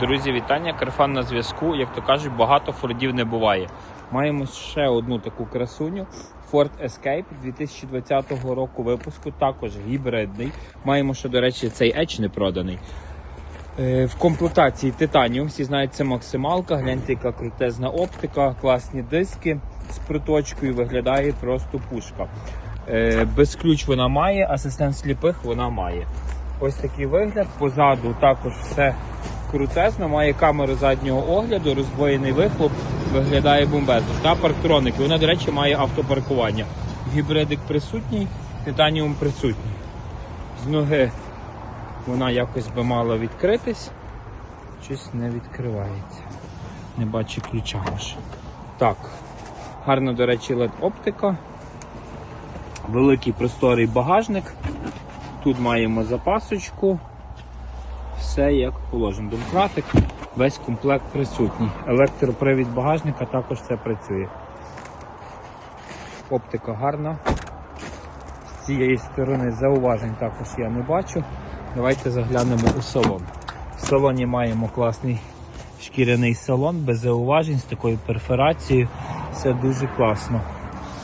Друзі, вітання. Карфан на зв'язку. Як то кажуть, багато фордів не буває. Маємо ще одну таку красуню. Ford Escape 2020 року випуску, також гібридний. Маємо ще, до речі, цей Edge не проданий. Е, В комплектації титаніум, всі знають, це максималка. Гляньте, яка крутезна оптика, класні диски з приточкою, виглядає просто пушка. Е, Без ключ вона має, асистент сліпих вона має. Ось такий вигляд. Позаду також все крутезно, має камеру заднього огляду, роздвоєний вихлоп, виглядає бомбезно. Та парктроники. Вона, до речі, має автопаркування. Гібридик присутній, титаніум присутній. З ноги вона якось би мала відкритись. Щось не відкривається. Не бачу ключа аж. Так. Гарна, до речі, LED оптика. Великий просторий багажник. Тут маємо запасочку. Все як положено. Домкратик, весь комплект присутній. Електропривід багажника також все працює. Оптика гарна. З цієї сторони зауважень також я не бачу. Давайте заглянемо у салон. В салоні маємо класний шкіряний салон без зауважень з такою перфорацією. Все дуже класно.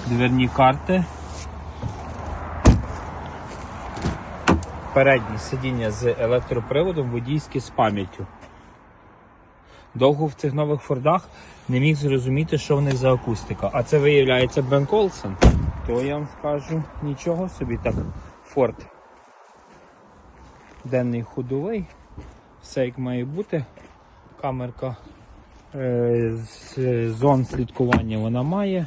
Дверні карти. Переднє сидіння з електроприводом, водійське з пам'яттю. Довго в цих нових фордах не міг зрозуміти, що в них за акустика. А це виявляється Бен Колсон. То я вам скажу нічого собі так. Форд. Денний ходовий. Все як має бути. Камерка е, з зон слідкування вона має.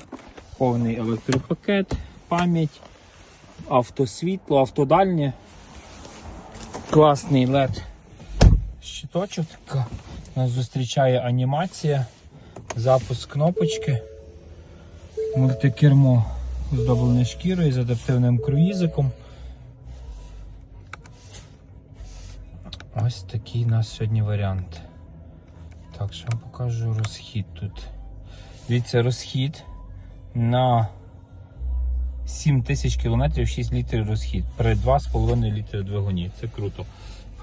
Повний електропакет, пам'ять, автосвітло, автодальнє. Класний LED щиточок. Нас зустрічає анімація, запуск кнопочки, мультикермо оздоблене шкірою з адаптивним круїзиком. Ось такий у нас сьогодні варіант. Так, що вам покажу розхід тут. Дивіться, розхід на 7 тисяч кілометрів 6 літрів розхід при 2,5 літри двигуні. Це круто.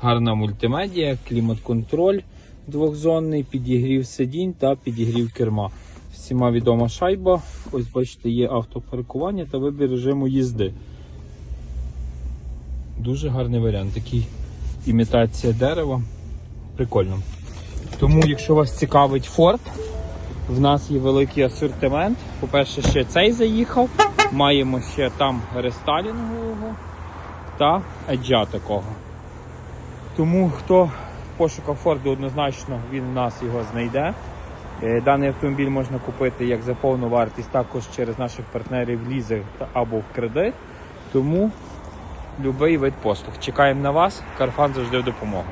Гарна мультимедіа, клімат-контроль двохзонний, підігрів сидінь та підігрів керма. Всіма відома шайба. Ось бачите, є автопаркування та вибір режиму їзди. Дуже гарний варіант. Такий імітація дерева. Прикольно. Тому, якщо вас цікавить Ford, в нас є великий асортимент. По-перше, ще цей заїхав. Маємо ще там рестайлінгового та еджа такого. Тому хто в пошуках Форду однозначно він в нас його знайде. Е, Даний автомобіль можна купити як за повну вартість, також через наших партнерів лізинг або в кредит. Тому будь-який вид послуг. Чекаємо на вас, Карфан завжди в допомогу.